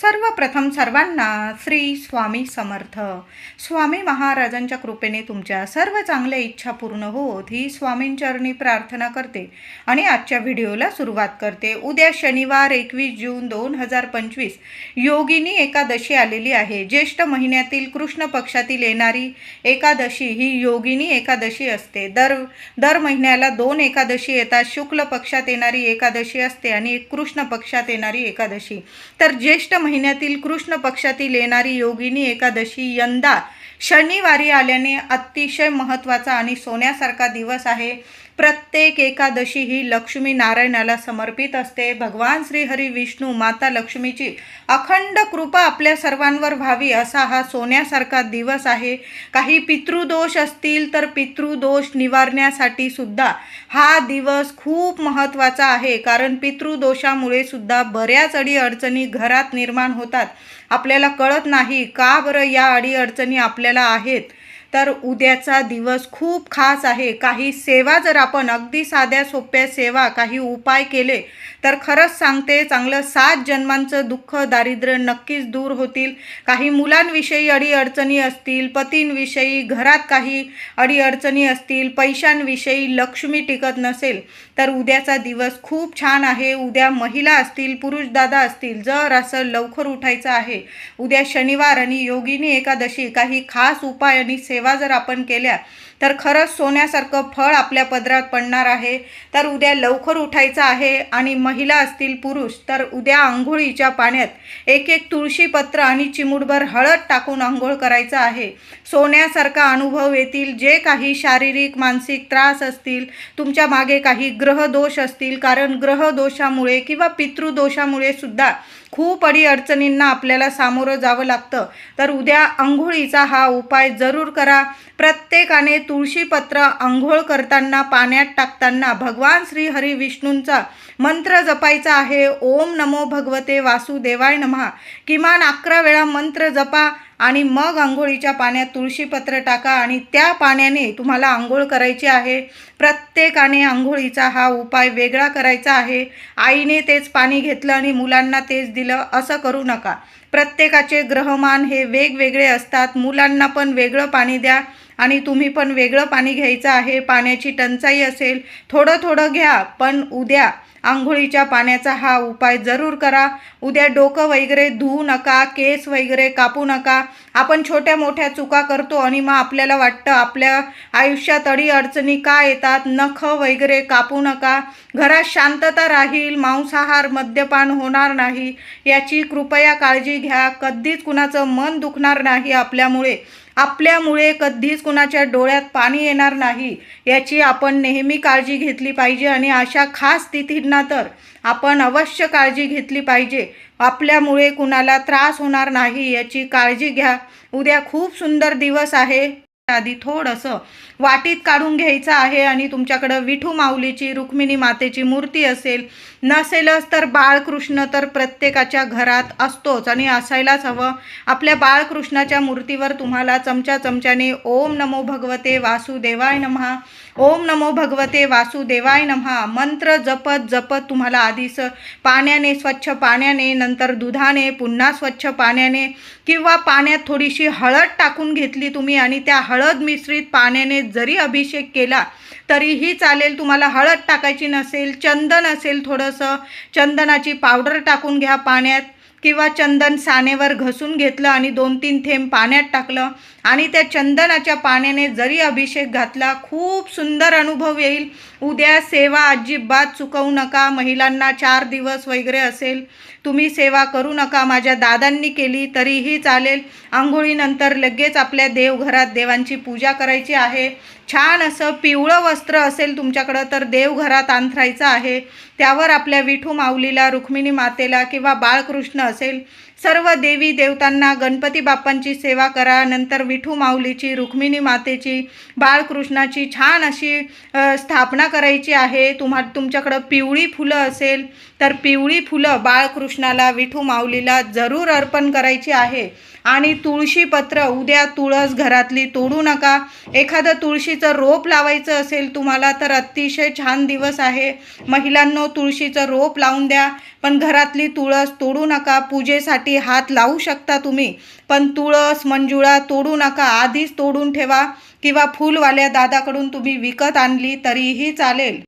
सर्वप्रथम सर्वांना श्री स्वामी समर्थ. स्वामी महाराजांच्या कृपेने तुमच्या सर्व चांगल्या इच्छा पूर्ण होत ही स्वामींचरणी प्रार्थना करते आणि आजच्या व्हिडिओला सुरुवात करते. उद्या शनिवार एकवीस जून दोन हजार पंचवीस. योगिनी एकादशी आलेली आहे. ज्येष्ठ महिन्यातील कृष्ण पक्षातील येणारी एकादशी ही योगिनी एकादशी असते. दर दर महिन्याला दोन एकादशी येतात. शुक्ल पक्षात येणारी एकादशी असते आणि कृष्ण पक्षात येणारी एकादशी. तर ज्येष्ठ महिन्यातील कृष्ण पक्षातील येणारी योगिनी एकादशी यंदा शनिवारी आल्याने अतिशय महत्त्वाचा आणि सोन्यासारखा दिवस आहे. प्रत्येक एकादशी ही लक्ष्मी नारायणाला समर्पित असते. भगवान श्रीहरी विष्णू माता लक्ष्मीची अखंड कृपा आपल्या सर्वांवर व्हावी असा हा सोन्यासारखा दिवस आहे. काही पितृदोष असतील तर पितृदोष निवारण्यासाठी सुद्धा हा दिवस खूप महत्त्वाचा आहे. कारण पितृदोषामुळे सुद्धा बऱ्याच अडीअडचणी घरात निर्माण होतात. आपल्याला कळत नाही का बरं या अडीअडचणी आपल्याला आहेत? तर उद्याचा दिवस खूप खास आहे. काही सेवा जर आपण अगदी साध्या सोप्या सेवा काही उपाय केले तर खरंच सांगते चांगलं सात जन्मांचं दुःख दारिद्र्य नक्कीच दूर होतील. काही मुलांविषयी अडीअडचणी असतील पतींविषयी घरात काही अडीअडचणी असतील पैशांविषयी लक्ष्मी टिकत नसेल तर उद्याचा दिवस खूप छान आहे. उद्या महिला असतील पुरुष दादा असतील जर असं लवकर उठायचं आहे. उद्या शनिवार आणि योगिनी एकादशी काही खास उपाय आणि सेवा जर आपण केल्या तर खरंच सोन्यासारखं फळ आपल्या पदरात पडणार आहे. तर उद्या लवकर उठायचं आहे आणि महिला असतील पुरुष तर उद्या आंघोळीच्या पाण्यात एक एक तुळशीपत्र आणि चिमूटभर हळद टाकून आंघोळ करायचं आहे. सोन्यासारखा अनुभव येतील जे काही शारीरिक मानसिक त्रास असतील तुमच्या मागे काही ग्रहदोष असतील कारण ग्रहदोषामुळे किंवा पितृदोषामुळे सुद्धा खूप अडीअडचणींना आपल्याला सामोरं जावं लागतं. तर उद्या आंघोळीचा हा उपाय जरूर करा. प्रत्येकाने तुळशीपत्र आंघोळ करताना पाण्यात टाकताना भगवान श्री हरी विष्णूंचा मंत्र जपायचा आहे. ओम नमो भगवते वासुदेवाय नमः. किमान अकरा वेळा मंत्र जपा. आणि मग आंघोळीच्या पाण्यात तुळशीपत्र टाका आणि त्या पाण्याने तुम्हाला आंघोळ करायची आहे. प्रत्येकाने आंघोळीचा हा उपाय वेगळा करायचा आहे. आईने तेच पाणी घेतलं आणि मुलांना तेच दिलं असं करू नका. प्रत्येकाचे ग्रहमान हे वेगवेगळे असतात. मुलांना पण वेगळं पाणी द्या आणि तुम्ही पण वेगळं पाणी घ्यायचं आहे. पाण्याची टंचाई असेल थोडं थोडं घ्या पण उद्या आंघोळीच्या पाण्याचा हा उपाय जरूर करा. उद्या डोकं वगैरे धुवू नका केस वगैरे कापू नका. आपण छोट्या मोठ्या चुका करतो आणि मग आपल्याला वाटतं आपल्या आयुष्यात अडीअडचणी का येतात? नख वगैरे कापू नका. घरात शांतता राहील मांसाहार मद्यपान होणार नाही. याची कृपया काळजी घ्या. कधीच कुणाचं मन दुखणार नाही आपल्यामुळे. आपल्यामुळे कधीच कुणाच्या डोळ्यात पाणी येणार नाही याची आपण नेहमी काळजी घेतली पाहिजे आणि अशा खास स्थितींना तर आपण अवश्य काळजी घेतली पाहिजे. आपल्यामुळे कुणाला त्रास होणार नाही याची काळजी घ्या. उद्या खूप सुंदर दिवस आहे. आधी थोडंसं वाटीत काढून घ्यायचं आहे आणि तुमच्याकडं विठू माऊलीची रुक्मिणी मातेची मूर्ती असेल नसेलच तर बाळकृष्ण तर प्रत्येकाच्या घरात असतोच. आणि असायलाच हवं. आपल्या बाळकृष्णाच्या मूर्तीवर तुम्हाला चमच्या चमच्याने ओम नमो भगवते वासुदेवाय नमहा. ओम नमो भगवते वासुदेवाय नमहा. मंत्र जपत जपत तुम्हाला आधीच पाण्याने स्वच्छ पाण्याने नंतर दुधाने पुन्हा स्वच्छ पाण्याने किंवा पाण्यात थोडीशी हळद टाकून घेतली तुम्ही आणि त्या हळद मिश्रित पाण्याने जरी अभिषेक केला तरीही चालेल. तुम्हाला हळद टाकायची नसेल चंदन असेल थोडं थोडंसं चंदनाची पावडर टाकून घ्या पाण्यात किंवा चंदन सानेवर घसून घेतलं आणि दोन तीन थेंब पाण्यात टाकलं. आणि त्या चंदनाच्या पाण्याने जरी अभिषेक घातला खूप सुंदर अनुभव येईल. उद्या सेवा अजिबात चुकवू नका. महिलांना चार दिवस वगैरे असेल. तुम्ही सेवा करू नका. माझ्या दादांनी केली तरीही चालेल. आंघोळीनंतर लगेच आपल्या देवघरात देवांची पूजा करायची आहे. छान असं पिवळं वस्त्र असेल तुमच्याकडं तर देवघरात अंथरायचं आहे. त्यावर आपल्या विठू माऊलीला रुक्मिणी मातेला किंवा बाळकृष्ण असेल सर्व देवी देवतांना गणपती बाप्पांची सेवा करा. नंतर विठू माऊलीची रुक्मिणी मातेची बाळकृष्णाची छान अशी स्थापना करायची आहे. तुम्हा तुमच्याकडं पिवळी फुलं असेल तर पिवळी फुलं बाळकृष्णाला विठू माऊलीला जरूर अर्पण करायची आहे. आणि तुळशीपत्र उद्या तुळस घरातली तोडू नका. एखादं तुळशीचं रोप लावायचं असेल तुम्हाला तर अतिशय छान दिवस आहे. महिलांनो तुळशीचं रोप लावून द्या. पण घरातली तुळस तोडू नका. पूजेसाठी हात लावू शकता तुम्ही. पण तुळस मंजुळा तोडू नका. आधीच तोडून ठेवा. किंवा फुलवाल्या दादाकडून तुम्ही विकत आणली तरीही चालेल.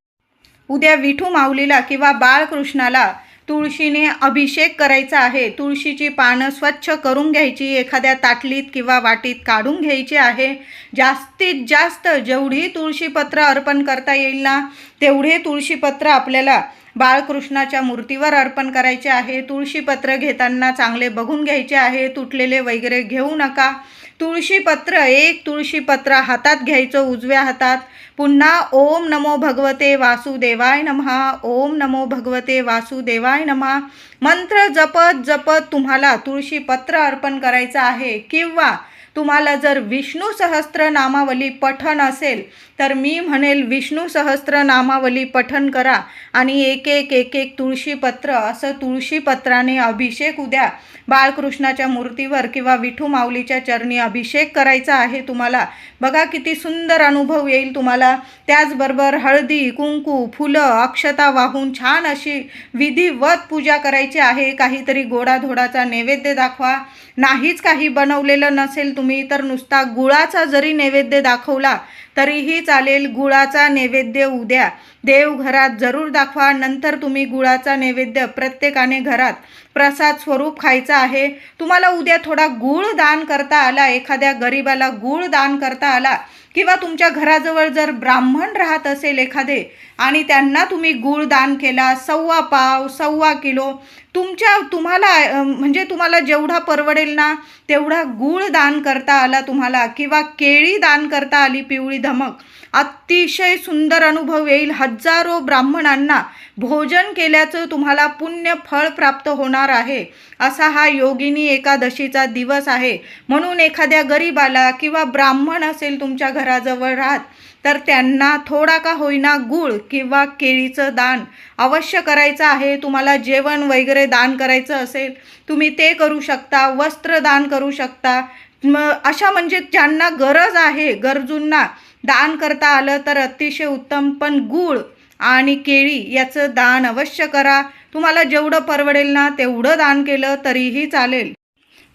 उद्या विठू माऊलीला किंवा बाळकृष्णाला तुळशीने अभिषेक करायचा आहे. तुळशीची पानं स्वच्छ करून घ्यायची एखाद्या ताटलीत किंवा वाटीत काढून घ्यायची आहे. जास्तीत जास्त जेवढी तुळशीपत्र अर्पण करता येईल ना तेवढे तुळशीपत्र आपल्याला बाळकृष्णाच्या मूर्तीवर अर्पण करायचे आहे. तुळशीपत्र घेताना चांगले बघून घ्यायचे आहे. तुटलेले वगैरे घेऊ नका. तुळशीपत्र एक तुळशीपत्र हातात घ्यायचं उजव्या हातात. पुन्हा ओम नमो भगवते वासुदेवाय नमहा. ओम नमो भगवते वासुदेवाय नमहा. मंत्र जपत जपत तुम्हाला तुळशीपत्र अर्पण करायचं आहे किंवा तुम्हाला जर विष्णू सहस्त्र नामावली पठण असेल तर मी म्हणेल विष्णू सहस्त्र नामावली पठण करा आणि एक एक एक एक तुळशीपत्र असं तुळशीपत्राने अभिषेक उद्या बाळकृष्णाच्या मूर्तीवर किंवा विठू माऊलीच्या चरणी अभिषेक करायचा आहे तुम्हाला. बघा किती सुंदर अनुभव येईल तुम्हाला. त्याचबरोबर हळदी कुंकू फुलं अक्षता वाहून छान अशी विधिवत पूजा करायची आहे. काहीतरी गोडाधोडाचा नैवेद्य दाखवा. नाहीच काही बनवलेलं नसेल तुम्ही तर नुसता गुळाचा जरी नैवेद्य दाखवला तरीही चालेल गुळाचा नैवेद्य उद्या. देवघरात जरूर दाखवा नंतर तुम्ही गुळाचा नैवेद्य प्रत्येकाने घरात प्रसाद स्वरूप खायचा आहे. तुम्हाला उद्या थोडा गूळ दान करता आला एखाद्या गरिबाला गूळ दान करता आला किंवा तुमच्या घराजवळ जर ब्राह्मण राहत असेल एखादे आणि त्यांना तुम्ही गूळ दान केला सव्वा पाव सव्वा किलो तुमच्या तुम्हाला म्हणजे तुम्हाला जेवढा परवडेल ना तेवढा गूळ दान करता आला तुम्हाला किंवा केळी दान करता आली पिवळी धमक. अतिशय सुंदर अनुभव येईल. हजारो ब्राह्मणांना भोजन केल्याचं तुम्हाला पुण्य फळ प्राप्त होणार आहे. असा हा योगिनी एकादशीचा दिवस आहे. म्हणून एखाद्या गरीबाला किंवा ब्राह्मण असेल तुमच्या घराजवळ राहत तर त्यांना थोडा का होईना गूळ किंवा केळीचं दान अवश्य करायचं आहे. तुम्हाला जेवण वगैरे दान करायचं असेल तुम्ही ते करू शकता वस्त्र दान करू शकता. म अशा म्हणजे ज्यांना गरज आहे गरजूंना दान करता आलं तर अतिशय उत्तम पण गूळ आणि केळी याचं दान अवश्य करा. तुम्हाला जेवढं परवडेल ना तेवढं दान केलं तरीही चालेल.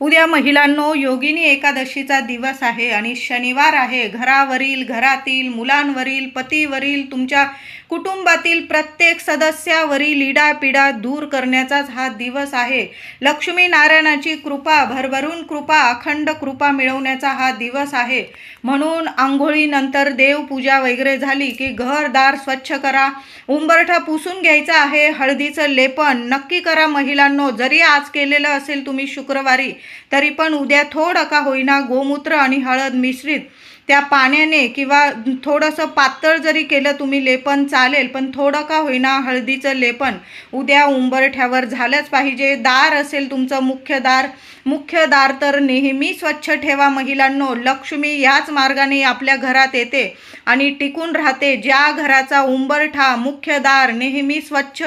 उद्या महिलांनो योगिनी एकादशीचा दिवस आहे आणि शनिवार आहे. घरावरील घरातील मुलांवरील पतीवरील तुमच्या कुटुंबातील प्रत्येक सदस्यावरील इडापिडा दूर करण्याचाच हा दिवस आहे. लक्ष्मी नारायणाची कृपा भरभरून कृपा अखंड कृपा मिळवण्याचा हा दिवस आहे. म्हणून आंघोळीनंतर देवपूजा वगैरे झाली की घरदार स्वच्छ करा. उंबरठा पुसून घ्यायचा आहे हळदीचं लेपन. नक्की करा महिलांनो जरी आज केलेलं असेल तुम्ही शुक्रवारी तरी पण उद्या थोडं का होईना गोमूत्र आणि हळद मिश्रित. त्या पाण्याने किंवा थोडंसं पातळ जरी केलं तुम्ही लेपन चालेल पण थोडं का होईना हळदीचं लेपन उद्या उंबरठ्यावर झालंच पाहिजे. दार असेल तुमचं मुख्य दार. मुख्य दार तर नेहमी स्वच्छ ठेवा महिलांनो. लक्ष्मी याच मार्गाने आपल्या घरात येते आणि टिकून राहते. ज्या घराचा उंबरठा मुख्य दार नेहमी स्वच्छ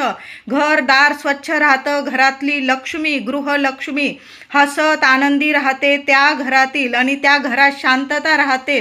घर दार स्वच्छ राहतं. घरातली लक्ष्मी गृहलक्ष्मी हसत आनंदी राहते त्या घरातील आणि त्या घरात शांतता राहते.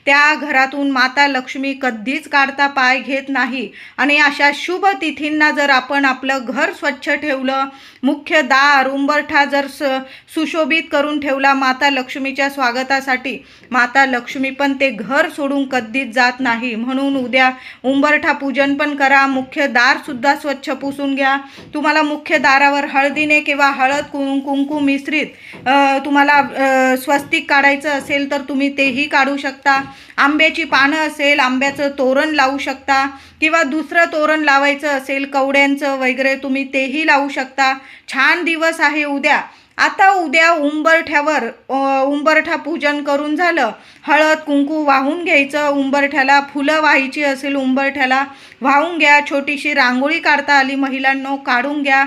त्या घरातून माता लक्ष्मी कधीच काढता पाय घेत नाही. आणि अशा शुभ तिथींना जर आपण आपलं घर स्वच्छ ठेवलं मुख्य दार उंबरठा जर स सुशोभित करून ठेवला माता लक्ष्मीच्या स्वागतासाठी माता लक्ष्मी पण ते घर सोडून कधीच जात नाही. म्हणून उद्या उंबरठा पूजन पण करा मुख्य दारसुद्धा स्वच्छ पुसून घ्या. तुम्हाला मुख्य दारावर हळदीने किंवा हळद कुं कुंकू मिश्रित तुम्हाला स्वस्तिक काढायचं असेल तर तुम्ही तेही काढू शकता. आंब्याची पानं असेल आंब्याचं तोरण लावू शकता किंवा दुसरं तोरण लावायचं असेल कवड्यांचं वगैरे तुम्ही तेही लावू शकता. छान दिवस आहे उद्या. आता उद्या उंबरठ्यावर उंबरठा पूजन करून झालं. हळद कुंकू वाहून घ्यायचं. उंबरठ्याला फुलं व्हायची असेल उंबरठ्याला वाहून घ्या. छोटीशी रांगोळी काढता आली महिलांनो काढून घ्या.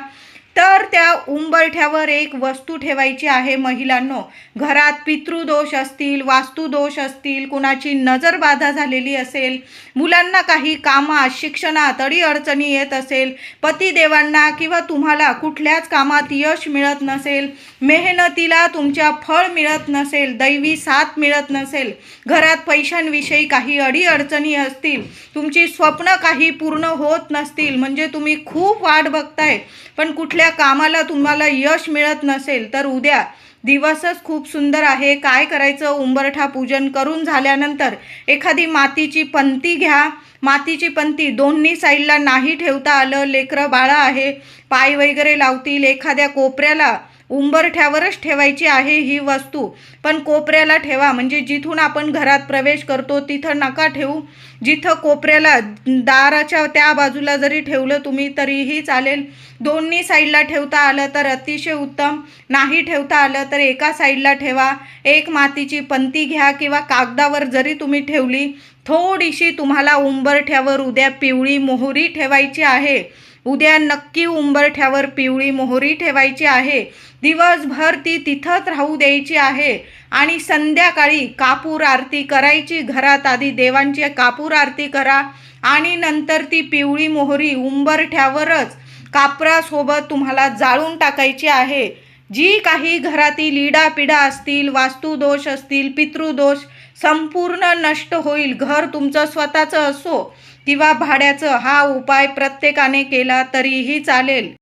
तर त्या उंबरठ्यावर एक वस्तू ठेवायची आहे महिलांनो. घरात पितृदोष असतील वास्तुदोष असतील कुणाची नजरबाधा झालेली असेल मुलांना काही कामात शिक्षणात अडीअडचणी येत असेल पतिदेवांना किंवा तुम्हाला कुठल्याच कामात यश मिळत नसेल मेहनतीला तुमच्या फळ मिळत नसेल दैवी साथ मिळत नसेल घरात पैशांविषयी काही अडीअडचणी असतील तुमची स्वप्न काही पूर्ण होत नसतील म्हणजे तुम्ही खूप वाट बघताय पण कुठल्या कामाला तुम्हाला यश मिळत नसेल तर उद्या दिवसच खूप सुंदर आहे. काय करायचं? उंबरठा पूजन करून झाल्यानंतर एखादी मातीची पंती घ्या. मातीची पंती दोन्ही साईडला नाही ठेवता आलं. लेकरं बाळं आहे. पाय वगैरे लावतील. एखाद्या कोपऱ्याला उंबरठ्यावरच ठेवायची आहे ही वस्तू. पण कोपऱ्याला ठेवा. म्हणजे जिथून आपण घरात प्रवेश करतो तिथं नका ठेवू. जिथं कोपऱ्याला दाराच्या त्या बाजूला जरी ठेवलं तुम्ही तरीही चालेल. दोन्ही साईडला ठेवता आलं तर अतिशय उत्तम. नाही ठेवता आलं तर एका साईडला ठेवा. एक मातीची पंती घ्या किंवा कागदावर जरी तुम्ही ठेवली थोडीशी तुम्हाला उंबरठ्यावर उद्या पिवळी मोहरी ठेवायची आहे. उद्या नक्की उंबरठ्यावर पिवळी मोहरी ठेवायची आहे. दिवसभर ती तिथंच राहू द्यायची आहे. आणि संध्याकाळी कापूर आरती करायची घरात आधी देवांची कापूर आरती करा आणि नंतर ती पिवळी मोहरी उंबरठ्यावरच कापरासोबत तुम्हाला जाळून टाकायची आहे. जी काही घरातील इडापिडा असतील वास्तुदोष असतील पितृदोष संपूर्ण नष्ट होईल. घर तुमचं स्वतःचं असो. किंवा भाड्याचं हा उपाय प्रत्येकाने केला तरीही चालेल.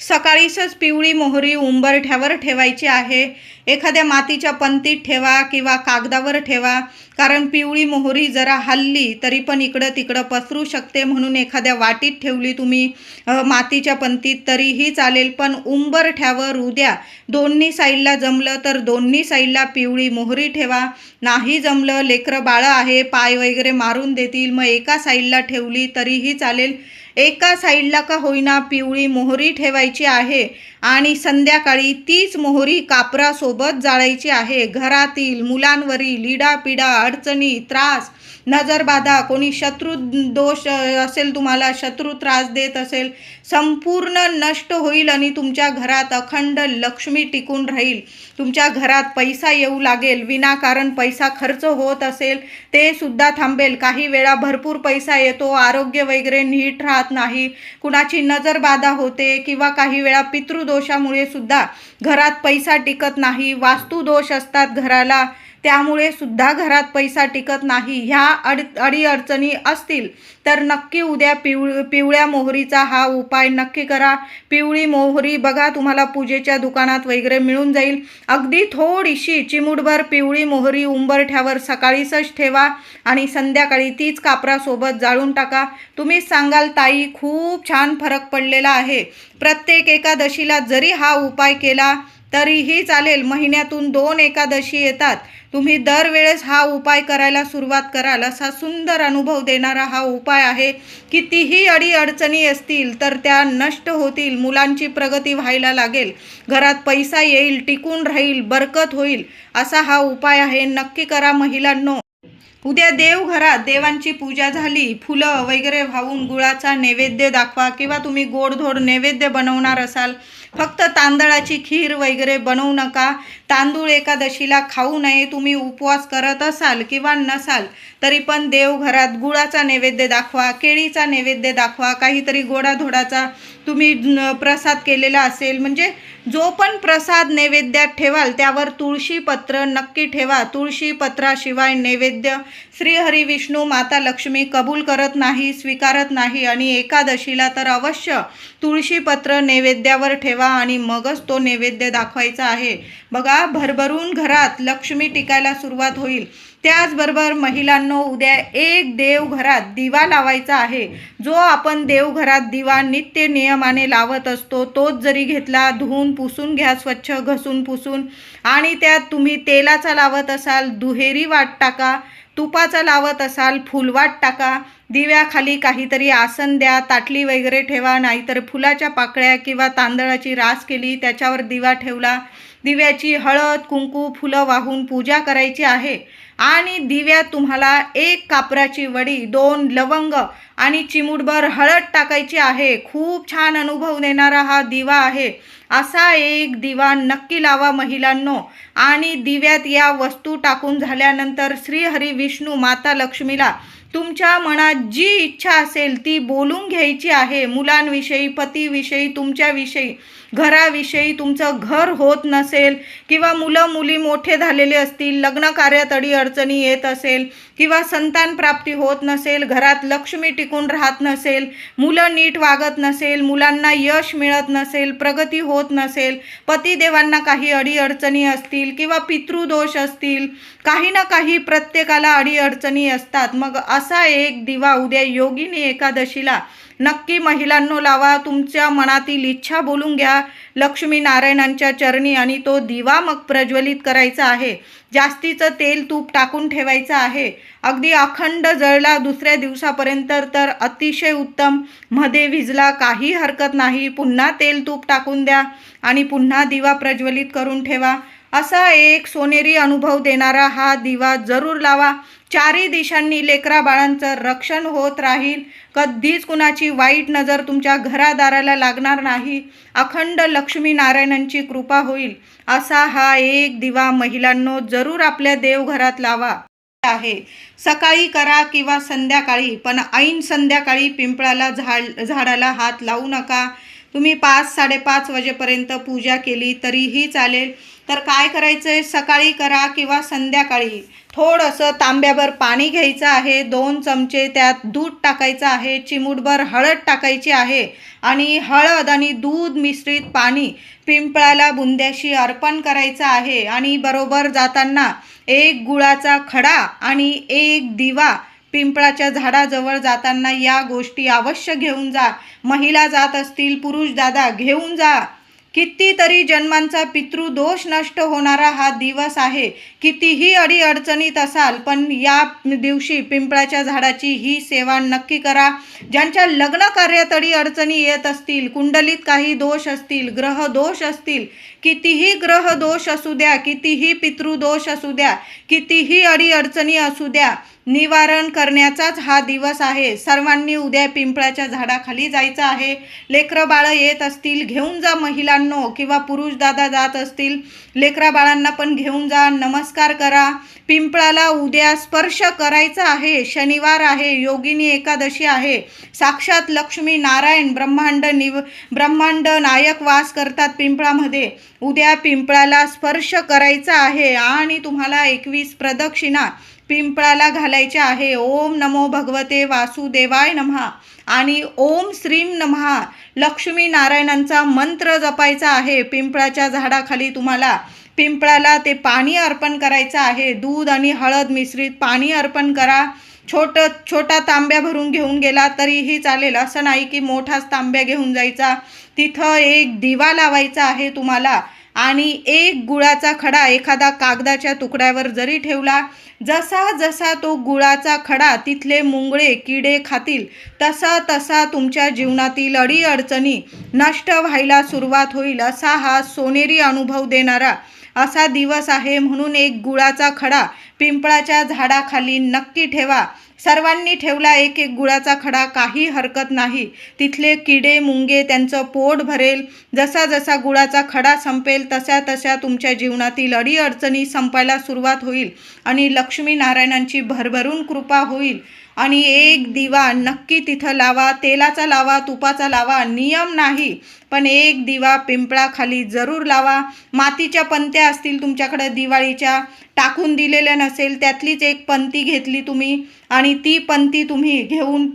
सकाळीच पिवळी मोहरी उंबरठ्यावर ठेवायची आहे. एखाद्या मातीच्या पंतीत ठेवा किंवा कागदावर ठेवा. कारण पिवळी मोहरी जरा हल्ली तरी पण इकडं तिकडं पसरू शकते म्हणून एखाद्या वाटीत ठेवली तुम्ही. मातीच्या पंतीत तरीही चालेल. पण उंबरठ्यावर उद्या दोन्ही साईडला जमलं तर दोन्ही साईडला पिवळी मोहरी ठेवा. नाही जमलं लेकरं बाळं आहे पाय वगैरे मारून देतील. मग एका साईडला ठेवली तरीही चालेल. एका साईडला का होईना पिवळी मोहरी ठेवायची आहे. आणि संध्याकाळी तीच मोहरी कापरासोबत जाळायची आहे. घरातील मुलांवरील इडापिडा अडचणी त्रास नजरबाधा कोणी शत्रू दोष असेल तुम्हाला शत्रू त्रास देत असेल संपूर्ण नष्ट होईल आणि तुमच्या घरात अखंड लक्ष्मी टिकून राहील. तुमच्या घरात पैसा येऊ लागेल विनाकारण पैसा खर्च होत असेल ते सुद्धा थांबेल. काही वेळा भरपूर पैसा येतो आरोग्य वगैरे नीट राहत नाही कुणाची नजरबाधा होते किंवा काही वेळा पितृ दोषामुळे सुद्धा घरात पैसा टिकत नाही. वास्तुदोष असतात घराला. त्यामुळे सुद्धा घरात पैसा टिकत नाही. ह्या अड अडीअडचणी असतील तर नक्की उद्या पिव पिवळ्या मोहरीचा हा उपाय नक्की करा. पिवळी मोहरी बघा तुम्हाला पूजेच्या दुकानात वगैरे मिळून जाईल. अगदी थोडीशी चिमूटभर पिवळी मोहरी उंबरठ्यावर सकाळीसच ठेवा आणि संध्याकाळी तीच कापरासोबत जाळून टाका. तुम्ही सांगाल ताई खूप छान फरक पडलेला आहे. प्रत्येक एकादशीला जरी हा उपाय केला तरीही चालेल. महिन्यातून दोन एकादशी येतात. तुम्ही दरवेळेस हा उपाय करायला सुरुवात कराल असा सुंदर अनुभव देणारा हा उपाय आहे कितीही अडीअडचणी असतील तर त्या नष्ट होतील मुलांची प्रगती व्हायला लागेल घरात पैसा येईल टिकून राहील बरकत होईल असा हा उपाय आहे. नक्की करा महिलांनो. उद्या देवघरात देवांची पूजा झाली. फुलं वगैरे वाहून गुळाचा नैवेद्य दाखवा किंवा तुम्ही गोडधोड नैवेद्य बनवणार असाल फक्त तांदळाची खीर वगैरे बनवू नका. तांदूळ एकादशीला खाऊ नये तुम्ही उपवास करत असाल किंवा नसाल तरी पण देवघरात गुळाचा नैवेद्य दाखवा केळीचा नैवेद्य दाखवा काहीतरी गोडाधोडाचा तुम्ही प्रसाद केलेला असेल म्हणजे जो पण प्रसाद नैवेद्यात ठेवाल त्यावर तुळशीपत्र नक्की ठेवा. तुळशीपत्राशिवाय नैवेद्य श्रीहरी विष्णू माता लक्ष्मी कबूल करत नाही स्वीकारत नाही आणि एकादशीला तर अवश्य तुळशीपत्र नैवेद्यावर ठेवा आणि मगच तो नैवेद्य दाखवायचा आहे. बघा भरभरून घरात लक्ष्मी टिकायला सुरुवात होईल. त्याचबरोबर महिलांनो उद्या एक देवघरात दिवा लावायचा आहे. जो आपण देवघरात दिवा नित्य नियमाने लावत असतो तोच जरी घेतला धुवून पुसून घ्या स्वच्छ घसून पुसून. आणि त्यात तुम्ही तेलाचा लावत असाल दुहेरी वाट टाका तुपाचा लावत असाल फुलवाट टाका. दिव्याखाली काहीतरी आसन द्या ताटली वगैरे ठेवा नाहीतर फुलाच्या पाकळ्या किंवा तांदळाची रास केली त्याच्यावर दिवा ठेवला. दिव्याची हळद कुंकू फुलं वाहून पूजा करायची आहे. आणि दिव्यात तुम्हाला एक कापराची वडी दोन लवंग आणि चिमूटभर हळद टाकायची आहे. खूप छान अनुभव देणारा हा दिवा आहे. असा एक दिवा नक्की लावा महिलांनो. आणि दिव्यात या वस्तू टाकून झाल्यानंतर श्रीहरी विष्णू माता लक्ष्मीला तुमच्या मनात जी इच्छा असेल ती बोलून घ्यायची आहे. मुलांविषयी पतीविषयी तुमच्याविषयी. घराविषयी तुमचं घर होत नसेल किंवा मुलं मुली मोठे झालेले असतील लग्न कार्यात अडी अडचणी येत असेल किंवा संतान प्राप्ती होत नसेल घरात लक्ष्मी टिकून राहत नसेल मुलं नीट वागत नसेल मुलांना यश मिळत नसेल प्रगती होत नसेल पतिदेवांना काही अडीअडचणी असतील किंवा पितृदोष असतील काही ना काही प्रत्येकाला अडीअडचणी असतात. मग असा एक दिवा उद्या योगिनी एकादशीला नक्की महिलांनो लावा तुमच्या मनातील इच्छा बोलून घ्या. लक्ष्मी नारायणांच्या चरणी आणि तो दिवा मग प्रज्वलित करायचा आहे. जास्तीचं तेल तूप टाकून ठेवायचं आहे. अगदी अखंड जळला दुसऱ्या दिवसापर्यंत तर अतिशय उत्तम. मध्ये विजला काही हरकत नाही. पुन्हा तेल तूप टाकून द्या आणि पुन्हा दिवा प्रज्वलित करून ठेवा. असा एक सोनेरी अनुभव देणारा हा दिवा जरूर लावा. चारही दिशांनी लेकरा बाळांचं रक्षण होत राहील. कधीच कुणाची वाईट नजर तुमच्या घरादाराला लागणार नाही. अखंड लक्ष्मी नारायणांची कृपा होईल. असा हा एक दिवा महिलांनो जरूर आपल्या देवघरात लावा. आहे. सकाळी करा किंवा संध्याकाळी पण ऐन संध्याकाळी पिंपळाला झाड झाडाला हात लावू नका. तुम्ही पाच साडेपाच वाजेपर्यंत पूजा केली तरीही चालेल. तर काय करायचं आहे सकाळी करा किंवा संध्याकाळी. थोडंसं तांब्याभर पाणी घ्यायचं आहे. दोन चमचे त्यात दूध टाकायचं आहे. चिमूटभर हळद टाकायची आहे. आणि हळद आणि दूध मिश्रित पाणी पिंपळाला बुंद्याशी अर्पण करायचं आहे. आणि बरोबर जाताना एक गुळाचा खडा आणि एक दिवा पिंपळाच्या झाडाजवळ जाताना या गोष्टी अवश्य घेऊन जा. महिला जात असतील पुरुष दादा घेऊन जा. कितीतरी जन्मांचा पितृदोष नष्ट होणारा हा दिवस आहे. कितीही अडी अडचणीत असाल पण या दिवशी पिंपळाच्या झाडाची ही सेवा नक्की करा. ज्यांच्या लग्न कार्यात अडी अडचणी येत असतील कुंडलीत काही दोष असतील ग्रह दोष असतील कितीही ग्रह दोष असू द्या कितीही पितृदोष असू द्या कितीही अडी अडचणी असू द्या निवारण करण्याचाच हा दिवस आहे. सर्वांनी उद्या पिंपळाच्या झाडाखाली जायचं आहे. लेकरं बाळं येत असतील घेऊन जा महिलांनो. किंवा पुरुष दादा जात असतील लेकरा बाळांना पण घेऊन जा. नमस्कार करा. पिंपळाला उद्या स्पर्श करायचा आहे. शनिवार आहे. योगिनी एकादशी आहे. साक्षात लक्ष्मी नारायण ब्रह्मांड निव ब्रह्मांड नायक वास करतात पिंपळामध्ये. उद्या पिंपळाला स्पर्श करायचा आहे. आणि तुम्हाला एकवीस प्रदक्षिणा पिंपळाला घालायचे आहे. ओम नमो भगवते वासुदेवाय नमहा. आणि ओम श्रीम नमहा. लक्ष्मी नारायणांचा मंत्र जपायचा आहे. पिंपळाच्या झाडाखाली तुम्हाला पिंपळाला ते पाणी अर्पण करायचं आहे. दूध आणि हळद मिश्रित पाणी अर्पण करा. छोट छोटा तांब्या भरून घेऊन गेला तरीही चालेल. असं नाही की मोठाच तांब्या घेऊन जायचा. तिथं एक दिवा लावायचा आहे तुम्हाला. आणि एक गुळाचा खडा एखादा कागदाच्या तुकड्यावर जरी ठेवला जसा जसा तो गुळाचा खडा तिथले मुंगळे किडे खातील तसा तसा तुमच्या जीवनातील अडीअडचणी नष्ट व्हायला सुरुवात होईल असा हा सोनेरी अनुभव देणारा असा दिवस आहे म्हणून एक गुळाचा खडा पिंपळाच्या झाडाखाली नक्की ठेवा. सर्वांनी ठेवला एक एक गुळाचा खडा काही हरकत नाही. तिथले किडे मुंगे त्यांचं पोट भरेल. जसा जसा गुळाचा खडा संपेल तशा तशा तुमच्या जीवनातील अडीअडचणी संपायला सुरुवात होईल आणि लक्ष्मीनारायणांची भरभरून कृपा होईल. आणि एक दिवा नक्की तिथं लावा तेलाचा लावा तुपाचा लावा नियम नाही. पण एक दिवा पिंपळाखाली जरूर लावा. मातीच्या पंत्या असतील तुमच्याकडे दिवाळीच्या टाकून दिलेल्या नसेल त्यातलीच एक पंती घेतली तुम्ही. आणि ती पंती तुम्ही घेऊन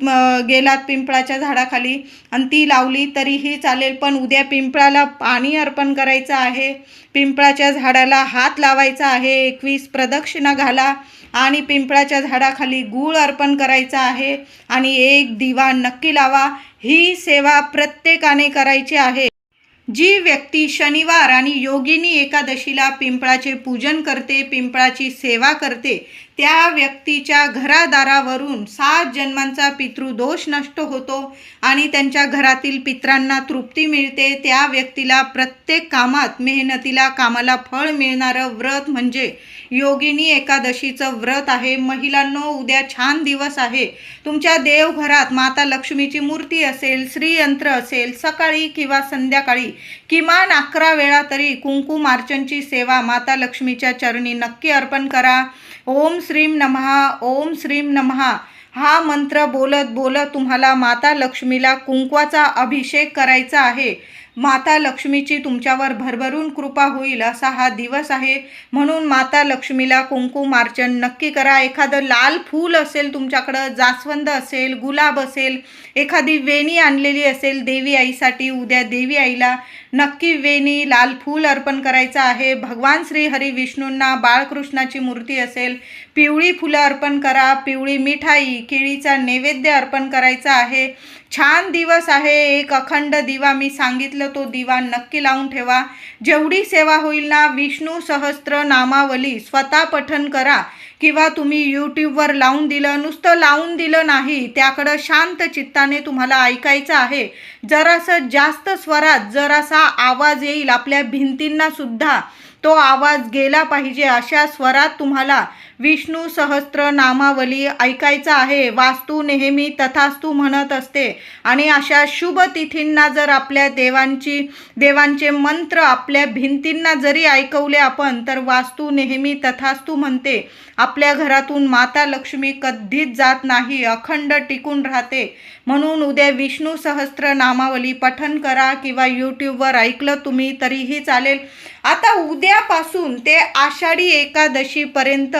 गेलात पिंपळाच्या झाडाखाली आणि ती लावली तरीही चालेल पण उद्या पिंपळाला पाणी अर्पण करायचं आहे. पिंपळाच्या झाडाला हात लावायचा आहे. एकवीस प्रदक्षिणा घाला. आणि पिंपळाच्या झाडाखाली गूळ अर्पण करायचा आहे आणि एक दिवा नक्की लावा. ही सेवा प्रत्येकाने करायची आहे. जी व्यक्ती शनिवार आणि योगिनी एकादशीला पिंपळाचे पूजन करते पिंपळाची सेवा करते त्या व्यक्तीच्या घरादारावरून सात जन्मांचा पितृदोष नष्ट होतो आणि त्यांच्या घरातील पित्रांना तृप्ती मिळते त्या व्यक्तीला प्रत्येक कामात मेहनतीला कामाला फळ मिळणारं व्रत म्हणजे योगिनी एकादशीचं व्रत आहे. महिलांनो उद्या छान दिवस आहे. तुमच्या देवघरात माता लक्ष्मीची मूर्ती असेल श्रीयंत्र असेल सकाळी किंवा संध्याकाळी किमान अकरा वेळा तरी कुंकुमार्चनची सेवा माता लक्ष्मीच्या चरणी नक्की अर्पण करा. ओम श्रीम नमहा ओम श्रीम नमहा हा मंत्र बोलत बोलत तुम्हाला माता लक्ष्मीला कुंकवाचा अभिषेक करायचा आहे. माता लक्ष्मीची तुमच्यावर भरभरून कृपा होईल असा हा दिवस आहे. म्हणून माता लक्ष्मीला कुंकू मार्चन नक्की करा. एखादं लाल फूल असेल तुमच्याकडं जास्वंद असेल गुलाब असेल एखादी वेणी आणलेली असेल देवी आईसाठी उद्या देवी आईला नक्की वेणी लाल फूल अर्पण करायचं आहे. भगवान श्री हरी विष्णूंना बाळकृष्णाची मूर्ती असेल पिवळी फुलं अर्पण करा. पिवळी मिठाई केळीचा नैवेद्य अर्पण करायचा आहे. छान दिवस आहे. एक अखंड दिवा मी सांगितलं तो दिवा नक्की लावून ठेवा. जेवढी सेवा होईल ना विष्णू सहस्त्र नामावली स्वतः पठन करा. किंवा तुम्ही यूट्यूबवर लावून दिलं नुसतं लावून दिलं नाही त्याकडं शांत चित्ताने तुम्हाला ऐकायचं आहे. जरासं जास्त स्वरात जरासा आवाज येईल आपल्या भिंतींना सुद्धा. तो आवाज गेला पाहिजे अशा स्वरात तुम्हाला विष्णू सहस्त्र नामावली ऐकायचं आहे. वास्तू नेहमी तथास्तू म्हणत असते. आणि अशा शुभ तिथींना जर आपल्या देवांची देवांचे मंत्र आपल्या भिंतींना जरी ऐकवले आपण तर वास्तू नेहमी तथास्तू म्हणते. आपल्या घरातून माता लक्ष्मी कधीच जात नाही अखंड टिकून राहते. म्हणून उद्या विष्णू सहस्त्र नामावली पठन करा किंवा यूट्यूबवर ऐकलं तुम्ही तरीही चालेल. आता उद्यापासून ते आषाढी एकादशीपर्यंत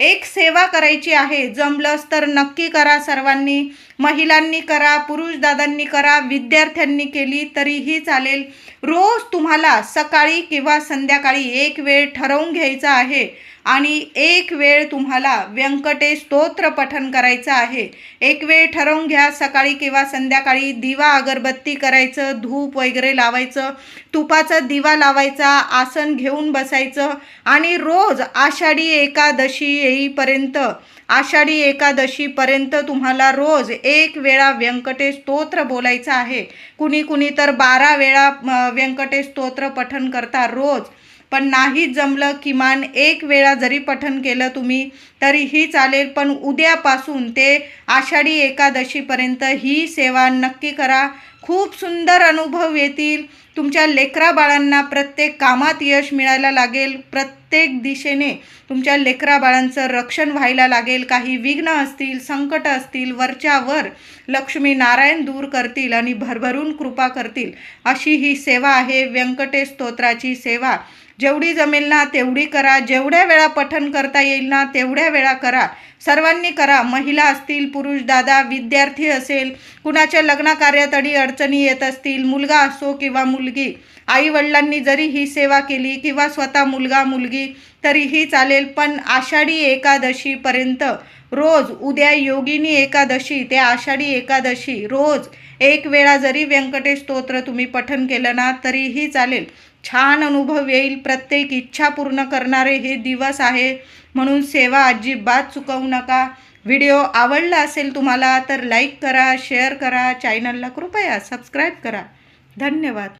एक सेवा करायची आहे. जमलंच तर नक्की करा सर्वांनी. महिलांनी करा पुरुष दादांनी करा विद्यार्थ्यांनी केली तरीही चालेल. रोज तुम्हाला सकाळी किंवा संध्याकाळी एक वेळ ठरवून घ्यायचा आहे. आणि एक वेळ तुम्हाला व्यंकटेश स्तोत्र पठन करायचं आहे. एक वेळ ठरवून घ्या सकाळी किंवा संध्याकाळी दिवा अगरबत्ती करायचं धूप वगैरे लावायचं तुपाचा दिवा लावायचा आसन घेऊन बसायचं आणि रोज आषाढी एकादशी येईपर्यंत आषाढी एकादशीपर्यंत तुम्हाला रोज एक वेळा व्यंकटेश स्तोत्र बोलायचं आहे. कुणी कुणी तर बारा वेळा व्यंकटेश स्तोत्र पठन करता रोज. पण नाही जमलं किमान एक वेळा जरी पठन केलं तुम्ही तरीही चालेल. पण उद्यापासून ते आषाढी एकादशीपर्यंत ही सेवा नक्की करा. खूप सुंदर अनुभव येतील. तुमच्या लेकरा बाळांना प्रत्येक कामात यश मिळायला लागेल. प्रत्येक दिशेने तुमच्या लेकरा बाळांचं रक्षण व्हायला लागेल. काही विघ्न असतील संकट असतील वरच्यावर लक्ष्मी नारायण दूर करतील आणि भरभरून कृपा करतील. अशी ही सेवा आहे व्यंकटेश स्तोत्राची सेवा. जेवढी जमेल ना तेवढी करा. जेवढ्या वेळा पठन करता येईल ना तेवढ्या वेळा करा. सर्वांनी करा. महिला असतील पुरुष दादा विद्यार्थी असेल कुणाच्या लग्नाकार्यात अडी अडचणी येत असतील मुलगा असो किंवा मुलगी आईवडिलांनी जरी ही सेवा केली किंवा स्वतः मुलगा मुलगी तरीही चालेल पण आषाढी एकादशीपर्यंत रोज उद्या योगिनी एकादशी ते आषाढी एकादशी रोज एक वेळा जरी व्यंकटेश स्तोत्र तुम्ही पठन केलं ना तरीही चालेल. छान अनुभव येईल. प्रत्येक इच्छा पूर्ण करणारे हे दिवस आहे. म्हणून सेवा अजिबात चुकवू नका. व्हिडिओ आवडला असेल तुम्हाला तर लाईक करा शेअर करा चॅनलला कृपया सबस्क्राईब करा. धन्यवाद.